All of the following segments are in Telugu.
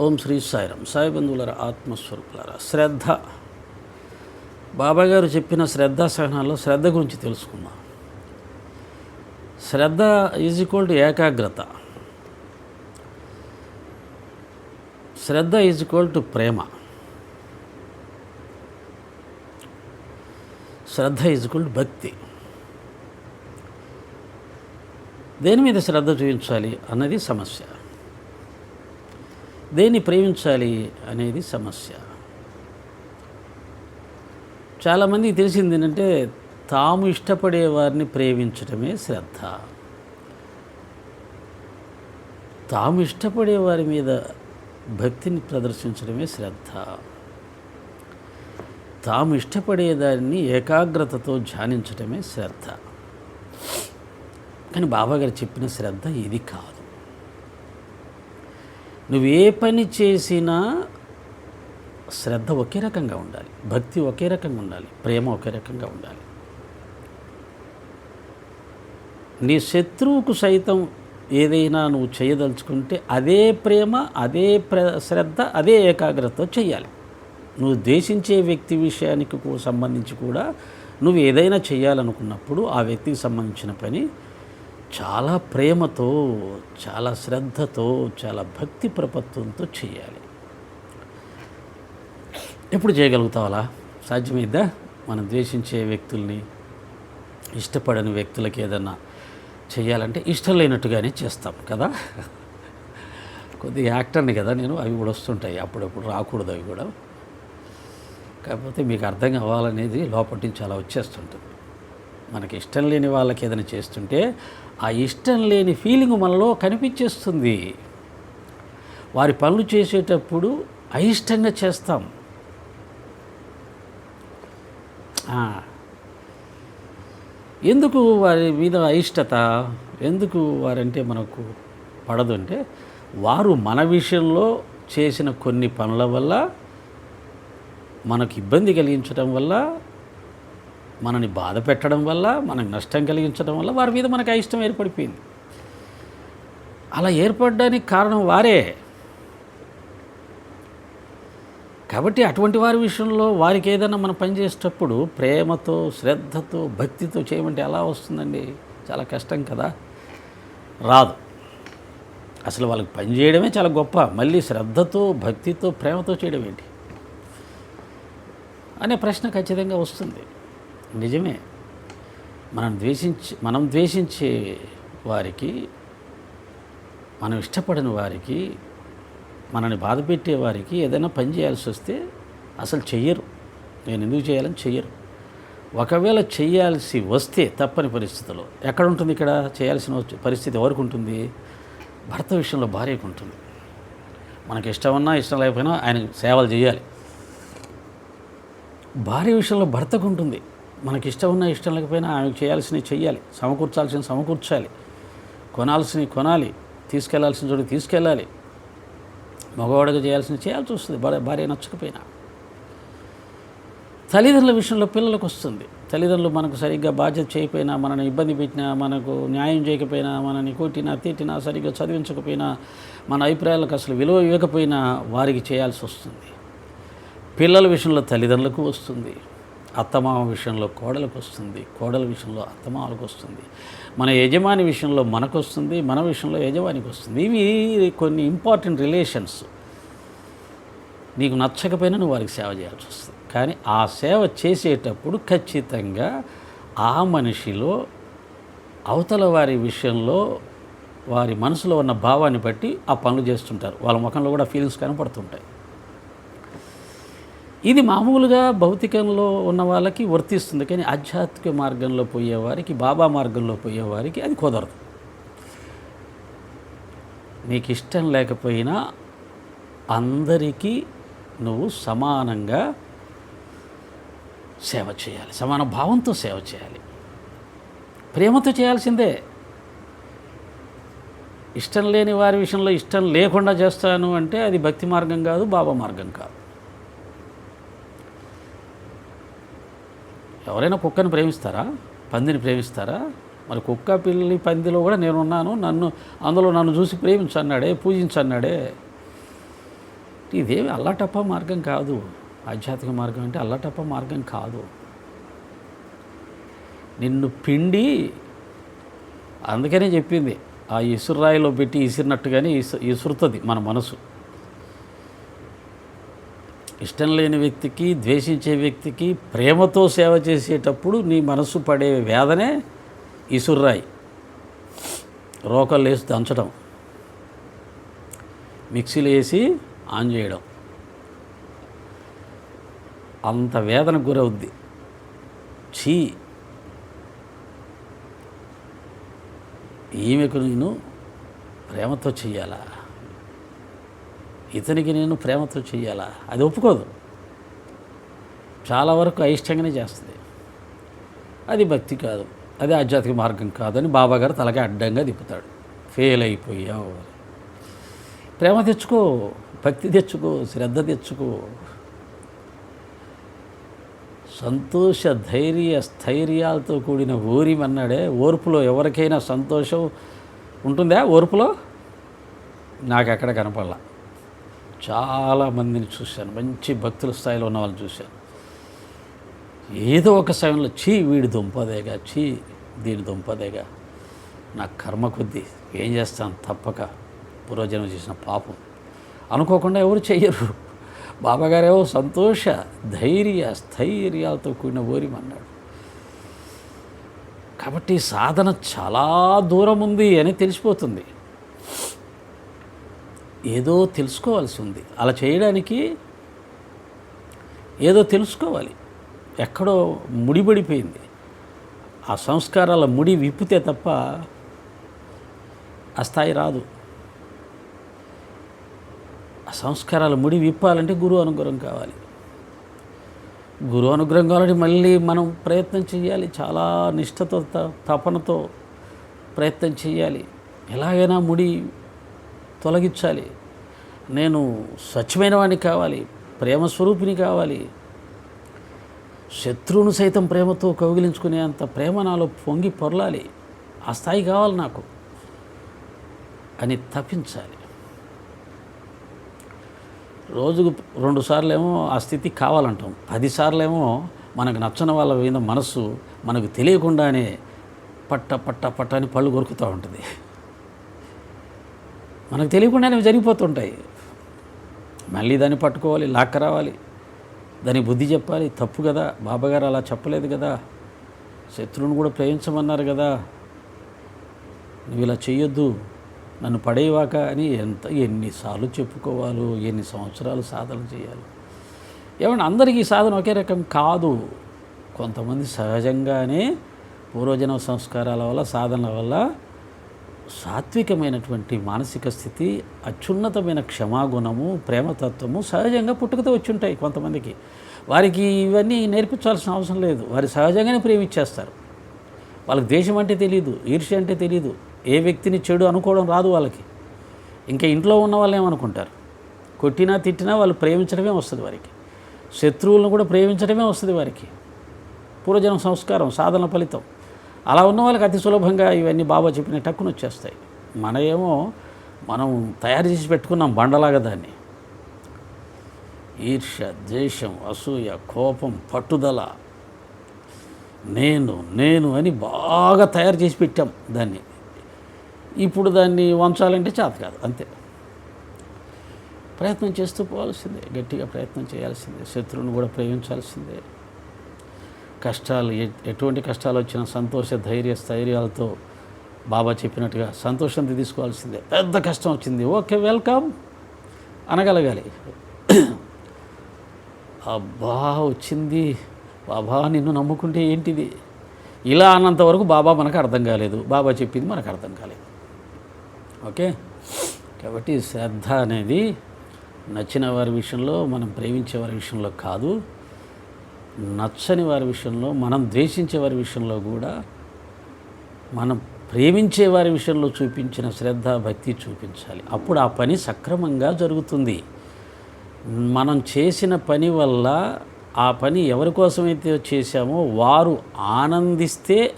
ఓం శ్రీ సాయిరం సాయి బంధువులర ఆత్మస్వరూపులర శ్రద్ధ. బాబా గారు చెప్పిన శ్రద్ధ సహనాల్లో శ్రద్ధ గురించి తెలుసుకుందాం. శ్రద్ధ ఈజ్ ఈక్వల్ టు ఏకాగ్రత. శ్రద్ధ ఈజ్ ఈక్వల్ టు ప్రేమ. శ్రద్ధ ఈజ్ ఈక్వల్ టు భక్తి. దేని మీద శ్రద్ధ చూపించాలి అన్నది సమస్య. దేన్ని ప్రేమించాలి అనేది సమస్య. చాలామంది తెలిసింది ఏంటంటే తాము ఇష్టపడే వారిని ప్రేమించడమే శ్రద్ధ. తాము ఇష్టపడే వారి మీద భక్తిని ప్రదర్శించడమే శ్రద్ధ. తాము ఇష్టపడేదాన్ని ఏకాగ్రతతో ధ్యానించడమే శ్రద్ధ. కానీ బాబాగారు చెప్పిన శ్రద్ధ ఇది కాదు. నువ్వు ఏ పని చేసినా శ్రద్ధ ఒకే రకంగా ఉండాలి. భక్తి ఒకే రకంగా ఉండాలి. ప్రేమ ఒకే రకంగా ఉండాలి. నీ శత్రువుకు సైతం ఏదైనా నువ్వు చేయదలుచుకుంటే అదే ప్రేమ అదే ప్ర శ్రద్ధ అదే ఏకాగ్రతతో చేయాలి నువ్వు ద్వేషించే వ్యక్తి విషయానికి సంబంధించి కూడా నువ్వు ఏదైనా చేయాలనుకున్నప్పుడు ఆ వ్యక్తికి సంబంధించిన పని చాలా ప్రేమతో చాలా శ్రద్ధతో చాలా భక్తి ప్రపత్వంతో చేయాలి. ఎప్పుడు చేయగలుగుతావు అలా సాధ్యమైద్దా మనం ద్వేషించే వ్యక్తుల్ని ఇష్టపడని వ్యక్తులకి ఏదన్నా చేయాలంటే ఇష్టం లేనట్టుగానే చేస్తాం కదా? కొద్దిగా యాక్టర్ని కదా నేను అవి కూడా వస్తుంటాయి అప్పుడప్పుడు రాకూడదు అవి కూడా. కాకపోతే మీకు అర్థం కావాలనేది లోపటి నుంచి అలా వచ్చేస్తుంటుంది. మనకి ఇష్టం లేని వాళ్ళకి ఏదైనా చేస్తుంటే ఆ ఇష్టం లేని ఫీలింగ్ మనలో కనిపించేస్తుంది. వారి పనులు చేసేటప్పుడు అయిష్టంగా చేస్తాం. ఎందుకు వారి మీద అయిష్టత? ఎందుకు వారంటే మనకు పడదు అంటే వారు మన విషయంలో చేసిన కొన్ని పనుల వల్ల మనకు ఇబ్బంది కలిగించడం వల్ల మనని బాధ పెట్టడం వల్ల మనకు నష్టం కలిగించడం వల్ల వారి మీద మనకు అయిష్టం ఏర్పడిపోయింది. అలా ఏర్పడడానికి కారణం వారే. కాబట్టి అటువంటి వారి విషయంలో వారికి ఏదైనా మనం పని చేసేటప్పుడు ప్రేమతో శ్రద్ధతో భక్తితో చేయమంటే ఎలా వస్తుందండి? చాలా కష్టం కదా? రాదు. అసలు వాళ్ళకి పని చేయడమే చాలా గొప్ప. మళ్ళీ శ్రద్ధతో భక్తితో ప్రేమతో చేయడం ఏంటి? అనే ప్రశ్న ఖచ్చితంగా వస్తుంది. నిజమే. మనం ద్వేషించి మనం ద్వేషించే వారికి మనం ఇష్టపడని వారికి మనని బాధ పెట్టే వారికి ఏదైనా పని చేయాల్సి వస్తే అసలు చెయ్యరు. నేను ఎందుకు చేయాలని చెయ్యరు. ఒకవేళ చేయాల్సి వస్తే తప్పని పరిస్థితుల్లో ఎక్కడ ఉంటుంది ఇక్కడ? చేయాల్సిన వచ్చే పరిస్థితి ఎవరికి ఉంటుంది? భర్త విషయంలో భార్యకు ఉంటుంది. మనకి ఇష్టం ఉన్నా ఇష్టం లేకపోయినా ఆయన సేవలు చేయాలి. భార్య విషయంలో భర్తకు ఉంటుంది. మనకి ఇష్టం ఉన్నా ఇష్టం లేకపోయినా ఆమెకు చేయాల్సినవి చేయాలి సమకూర్చాల్సిన సమకూర్చాలి. కొనాల్సినవి కొనాలి. తీసుకెళ్ళాల్సిన చోటు తీసుకెళ్ళాలి. మగవాడిగా చేయాల్సిన చేయాల్సి వస్తుంది. భార్య భార్య నచ్చకపోయినా. తల్లిదండ్రుల విషయంలో పిల్లలకు వస్తుంది. తల్లిదండ్రులు మనకు సరిగ్గా బాధ్యత చేయకపోయినా మనని ఇబ్బంది పెట్టినా మనకు న్యాయం చేయకపోయినా మనని కొట్టినా తిట్టినా సరిగ్గా చదివించకపోయినా మన అభిప్రాయాలకు అసలు విలువ ఇవ్వకపోయినా వారికి చేయాల్సి వస్తుంది. పిల్లల విషయంలో తల్లిదండ్రులకు వస్తుంది. అత్తమామ విషయంలో కోడలకు వస్తుంది కోడల విషయంలో అత్తమామలకు వస్తుంది మన యజమాని విషయంలో మనకు వస్తుంది మన విషయంలో యజమానికి వస్తుంది ఇవి కొన్ని ఇంపార్టెంట్ రిలేషన్స్. నీకు నచ్చకపోయినా నువ్వు వారికి సేవ చేయాల్సి వస్తుంది. కానీ ఆ సేవ చేసేటప్పుడు ఖచ్చితంగా ఆ మనిషిలో అవతల వారి విషయంలో వారి మనసులో ఉన్న భావాన్ని బట్టి ఆ పనులు చేస్తుంటారు. వాళ్ళ ముఖంలో కూడా ఫీలింగ్స్ కనపడుతుంటాయి. ఇది మామూలుగా భౌతికంలో ఉన్న వాళ్ళకి వర్తిస్తుంది కానీ ఆధ్యాత్మిక మార్గంలో పోయేవారికి బాబా మార్గంలో పోయేవారికి అది కుదరదు. నీకు ఇష్టం లేకపోయినా అందరికీ నువ్వు సమానంగా సేవ చేయాలి సమాన భావంతో సేవ చేయాలి. ప్రేమతో చేయాల్సిందే. ఇష్టం లేని వారి విషయంలో ఇష్టం లేకుండా చేస్తాను అంటే అది భక్తి మార్గం కాదు బాబా మార్గం కాదు. ఎవరైనా కుక్కని ప్రేమిస్తారా? పందిని ప్రేమిస్తారా? మరి కుక్క పిల్లి పందిలో కూడా నేనున్నాను నన్ను అందులో నన్ను చూసి ప్రేమించన్నాడే పూజించన్నాడే ఇదేమి అల్లటప్ప మార్గం కాదు. ఆధ్యాత్మిక మార్గం అంటే అల్లటప్ప మార్గం కాదు. నిన్ను పిండి అందుకనే చెప్పింది ఆ ఇసురాయిలో పెట్టి ఇసిరినట్టుగానే ఇసు ఇసురుతుంది మన మనసు. ఇష్టం లేని వ్యక్తికి ద్వేషించే వ్యక్తికి ప్రేమతో సేవ చేసేటప్పుడు నీ మనసు పడే వేదనే ఇసుర్రాయి రోకలు వేసి దంచడం. మిక్సీలో వేసి ఆన్ చేయడం. అంత వేదనకు గురవుద్ది. చీ ఈమెకు నేను ప్రేమతో చెయ్యాలా? ఇతనికి నేను ప్రేమతో చెయ్యాలా? అది ఒప్పుకోదు. చాలా వరకు అయిష్టంగానే చేస్తుంది. అది భక్తి కాదు. అది ఆధ్యాత్మిక మార్గం కాదని బాబాగారు తలకే అడ్డంగా తిప్పుతాడు. ఫెయిల్ అయిపోయావు ప్రేమ తెచ్చుకో భక్తి తెచ్చుకో శ్రద్ధ తెచ్చుకో. సంతోష ధైర్య స్థైర్యాలతో కూడిన ఊరిమన్నాడే ఓర్పులో ఎవరికైనా సంతోషం ఉంటుందా? ఓర్పులో? నాకు ఎక్కడ కనపడలా. చాలా మందిని చూశాను. మంచి భక్తుల స్థాయిలో ఉన్న వాళ్ళని చూశాను. ఏదో ఒక సమయంలో చీ వీడి దుంపదేగా చీ దీని దుంపదేగా. నా కర్మ కొద్దీ ఏం చేస్తాను తప్పక. పూర్వజన్మ చేసిన పాపం. అనుకోకుండా ఎవరు చెయ్యరు. బాబాగారేవో సంతోష ధైర్య స్థైర్యాలతో కూడిన ఓరిమన్నాడు కాబట్టి సాధన చాలా దూరం ఉంది అని తెలిసిపోతుంది. ఏదో తెలుసుకోవాల్సి ఉంది. అలా చేయడానికి ఏదో తెలుసుకోవాలి. ఎక్కడో ముడిపడిపోయింది. ఆ సంస్కారాల ముడి విప్పితే తప్ప ఆ స్థాయి రాదు. ఆ సంస్కారాల ముడి విప్పాలంటే గురువు అనుగ్రహం కావాలి. గురువు అనుగ్రహం కావాలంటే మళ్ళీ మనం ప్రయత్నం చేయాలి చాలా నిష్ఠతో త- తపనతో ప్రయత్నం చేయాలి ఎలాగైనా ముడి తొలగించాలి. నేను స్వచ్ఛమైన వాడిని కావాలి ప్రేమ స్వరూపిని కావాలి. శత్రువును సైతం ప్రేమతో కౌగిలించుకునే అంత ప్రేమ నాలో పొంగి పొరలాలి. ఆ స్థాయి కావాలి నాకు అని తప్పించాలి. రోజుకు రెండు సార్లేమో ఏమో ఆ స్థితి కావాలంటాం. పదిసార్లేమో మనకు నచ్చని వాళ్ళ మీద మనస్సు మనకు తెలియకుండానే పట్ట పట్ట పట్ట అని పళ్ళు కొరుకుతూ ఉంటుంది. మనకు తెలియకుండానే జరిగిపోతుంటాయి. మళ్ళీ దాన్ని పట్టుకోవాలి లాక్క రావాలి. దాని బుద్ధి చెప్పాలి తప్పు కదా బాబాగారు అలా చెప్పలేదు కదా శత్రువుని కూడా ప్రేమించమన్నారు కదా నువ్వు ఇలా చేయొద్దు నన్ను పడేవాక అని ఎంత ఎన్నిసార్లు చెప్పుకోవాలో ఎన్ని సంవత్సరాలు సాధన చేయాలి. ఏమన్నా అందరికీ సాధన ఒకే రకం కాదు. కొంతమంది సహజంగానే పూర్వజన సంస్కారాల వల్ల సాధనల వల్ల సాత్వికమైనటువంటి మానసిక స్థితి అత్యున్నతమైన క్షమాగుణము ప్రేమతత్వము సహజంగా పుట్టుకతో వచ్చి ఉంటాయి కొంతమందికి. వారికి ఇవన్నీ నేర్పించాల్సిన అవసరం లేదు. వారు సహజంగానే ప్రేమించేస్తారు. వాళ్ళకి దేశం అంటే తెలియదు ఈర్ష్య అంటే తెలియదు ఏ వ్యక్తిని చెడు అనుకోవడం రాదు వాళ్ళకి. ఇంకా ఇంట్లో ఉన్న వాళ్ళు ఏమనుకుంటారు కొట్టినా తిట్టినా వాళ్ళు ప్రేమించడమే వస్తుంది వారికి. శత్రువులను కూడా ప్రేమించడమే వస్తుంది వారికి. పూర్వజనం సంస్కారం సాధన ఫలితం. అలా ఉన్న వాళ్ళకి అతి సులభంగా ఇవన్నీ బాబా చెప్పిన టక్కున వచ్చేస్తాయి. మన ఏమో మనం తయారు చేసి పెట్టుకున్నాం బండలాగా దాన్ని. ఈర్ష్య ద్వేషం అసూయ కోపం పట్టుదల. నేను నేను అని బాగా తయారు చేసి పెట్టాం దాన్ని. ఇప్పుడు దాన్ని వంచాలంటే చేత కాదు అంతే. ప్రయత్నం చేస్తూ పోవాల్సిందే గట్టిగా ప్రయత్నం చేయాల్సిందే శత్రువుని కూడా ప్రేమించాల్సిందే. కష్టాలు ఎటువంటి కష్టాలు వచ్చినా సంతోష ధైర్య స్థైర్యాలతో బాబా చెప్పినట్టుగా సంతోషంతో తీసుకోవాల్సిందే. పెద్ద కష్టం వచ్చింది. Okay welcome. అనగలగాలి. అబ్బా వచ్చింది. బాబా నిన్ను నమ్ముకుంటే ఏంటిది? ఇలా అన్నంత వరకు బాబా మనకు అర్థం కాలేదు. బాబా చెప్పింది మనకు అర్థం కాలేదు. ఓకే? కాబట్టి శ్రద్ధ అనేది నచ్చిన వారి విషయంలో మనం ప్రేమించే వారి విషయంలో కాదు. నచ్చని వారి విషయంలో మనం ద్వేషించే వారి విషయంలో కూడా మనం ప్రేమించే వారి విషయంలో చూపించిన శ్రద్ధ భక్తి చూపించాలి. అప్పుడు ఆ పని సక్రమంగా జరుగుతుంది. మనం చేసిన పని వల్ల ఆ పని ఎవరి కోసమైతే చేశామో వారు ఆనందిస్తే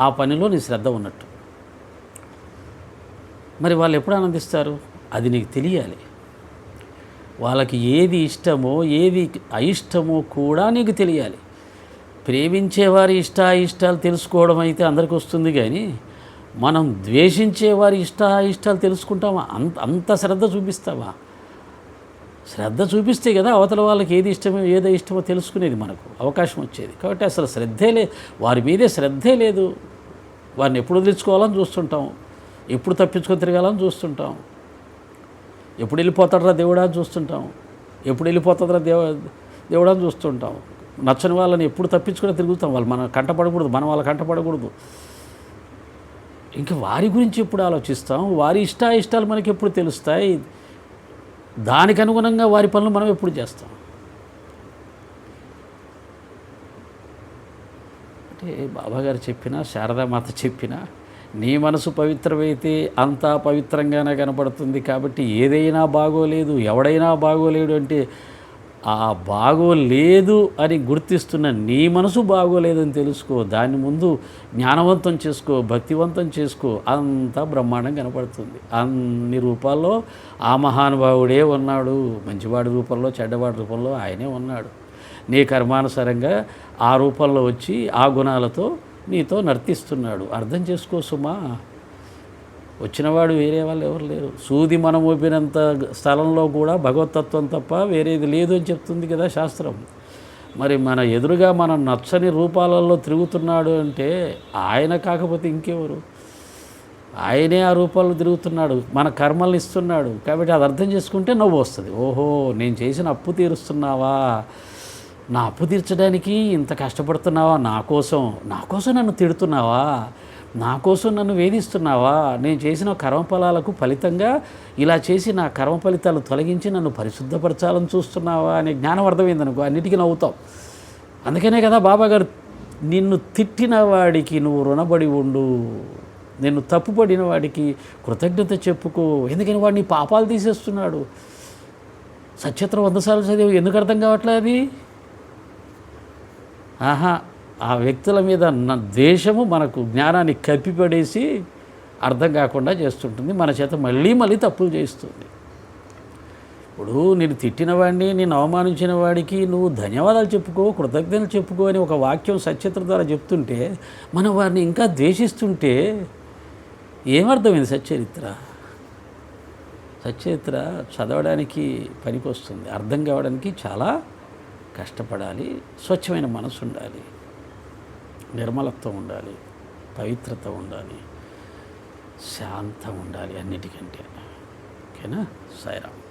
ఆ పనిలో నీ శ్రద్ధ ఉన్నట్టు. మరి వాళ్ళు ఎప్పుడు ఆనందిస్తారు? అది నీకు తెలియాలి. వాళ్ళకి ఏది ఇష్టమో ఏది అయిష్టమో కూడా నీకు తెలియాలి. ప్రేమించేవారి ఇష్ట ఇష్టాలు తెలుసుకోవడం అయితే అందరికి వస్తుంది కానీ మనం ద్వేషించేవారి ఇష్ట తెలుసుకుంటామా? అంత అంత శ్రద్ధ చూపిస్తావా శ్రద్ధ చూపిస్తే కదా అవతల వాళ్ళకి ఏది ఇష్టమో ఏదో ఇష్టమో తెలుసుకునేది మనకు అవకాశం వచ్చేది. కాబట్టి అసలు శ్రద్ధే లేదు వారి మీదే శ్రద్ధే లేదు. వారిని ఎప్పుడు వదిలించుకోవాలని చూస్తుంటాం. ఎప్పుడు తప్పించుకొని తిరగాలని చూస్తుంటాం. ఎప్పుడు వెళ్ళిపోతాడరా దేవుడా చూస్తుంటాం. ఎప్పుడు వెళ్ళిపోతుందిరా దేవ దేవుడా చూస్తుంటాం. నచ్చని వాళ్ళని ఎప్పుడు తప్పించుకుని తిరుగుతాం. వాళ్ళు మనం కంటపడకూడదు మనం వాళ్ళ కంటపడకూడదు ఇంకా వారి గురించి ఎప్పుడు ఆలోచిస్తాం? వారి ఇష్ట ఇష్టాలు మనకి ఎప్పుడు తెలుస్తాయి? దానికి అనుగుణంగా వారి పనులు మనం ఎప్పుడు చేస్తాం? అంటే బాబాగారు చెప్పినా శారదామాత చెప్పినా నీ మనసు పవిత్రమైతే అంతా పవిత్రంగానే కనపడుతుంది కాబట్టి ఏదైనా బాగోలేదు ఎవడైనా బాగోలేడు అంటే ఆ బాగోలేదు అని గుర్తిస్తున్న నీ మనసు బాగోలేదని తెలుసుకో దాని ముందు జ్ఞానవంతం చేసుకో భక్తివంతం చేసుకో అంతా బ్రహ్మాండం కనపడుతుంది. అన్ని రూపాల్లో ఆ మహానుభావుడే ఉన్నాడు మంచివాడి రూపంలో చెడ్డవాడి రూపంలో ఆయనే ఉన్నాడు. నీ కర్మానుసారంగా ఆ రూపంలో వచ్చి ఆ గుణాలతో నీతో నర్తిస్తున్నాడు. అర్థం చేసుకో సుమా. వచ్చినవాడు వేరే వాళ్ళు ఎవరు లేరు. సూది మనం ఊపినంత స్థలంలో కూడా భగవతత్వం తప్ప వేరేది లేదు అని చెప్తుంది కదా శాస్త్రం. మరి మన ఎదురుగా మనం నచ్చని రూపాలలో తిరుగుతున్నాడు అంటే ఆయన కాకపోతే ఇంకెవరు? ఆయనే ఆ రూపాల్లో తిరుగుతున్నాడు. మన కర్మల్ని ఇస్తున్నాడు. కాబట్టి అది అర్థం చేసుకుంటే నవ్వు వస్తుంది. ఓహో నేను చేసిన అప్పు తీరుస్తున్నావా? నా అప్పు తీర్చడానికి ఇంత కష్టపడుతున్నావా? నా కోసం. నా కోసం నన్ను తిడుతున్నావా? నా కోసం నన్ను వేధిస్తున్నావా? నేను చేసిన కర్మఫలాలకు ఫలితంగా ఇలా చేసి నా కర్మ ఫలితాలు తొలగించి నన్ను పరిశుద్ధపరచాలని చూస్తున్నావా అనే జ్ఞానం అర్థమైంది అనుకో అన్నిటికీ నవ్వుతాం అందుకనే కదా బాబా గారు నిన్ను తిట్టిన వాడికి నువ్వు రుణపడి ఉండు. నిన్ను తప్పుపడిన వాడికి కృతజ్ఞత చెప్పుకో. ఎందుకని వాడిని పాపాలు తీసేస్తున్నాడు? సత్యత్రం వందసార్లు చదివి ఎందుకు అర్థం కావట్లేదు అది? ఆహా ఆ వ్యక్తుల మీద న- ద్వేషము మనకు జ్ఞానాన్ని కప్పిపడేసి అర్థం కాకుండా చేస్తుంటుంది. మన చేత మళ్ళీ మళ్ళీ తప్పులు చేస్తుంది ఇప్పుడు నేను తిట్టిన వాడిని నేను అవమానించిన వాడికి నువ్వు ధన్యవాదాలు చెప్పుకో కృతజ్ఞతలు చెప్పుకో అని ఒక వాక్యం సత్యత్ర ద్వారా చెప్తుంటే మనం వారిని ఇంకా ద్వేషిస్తుంటే ఏమర్థమైంది సచ్చరిత్ర సచ్చరిత్ర చదవడానికి పనికొస్తుంది. అర్థం కావడానికి చాలా కష్టపడాలి స్వచ్ఛమైన మనసు ఉండాలి నిర్మలత్వం ఉండాలి పవిత్రత ఉండాలి శాంతం ఉండాలి అన్నిటికంటే. ఓకేనా? సాయిరామ్.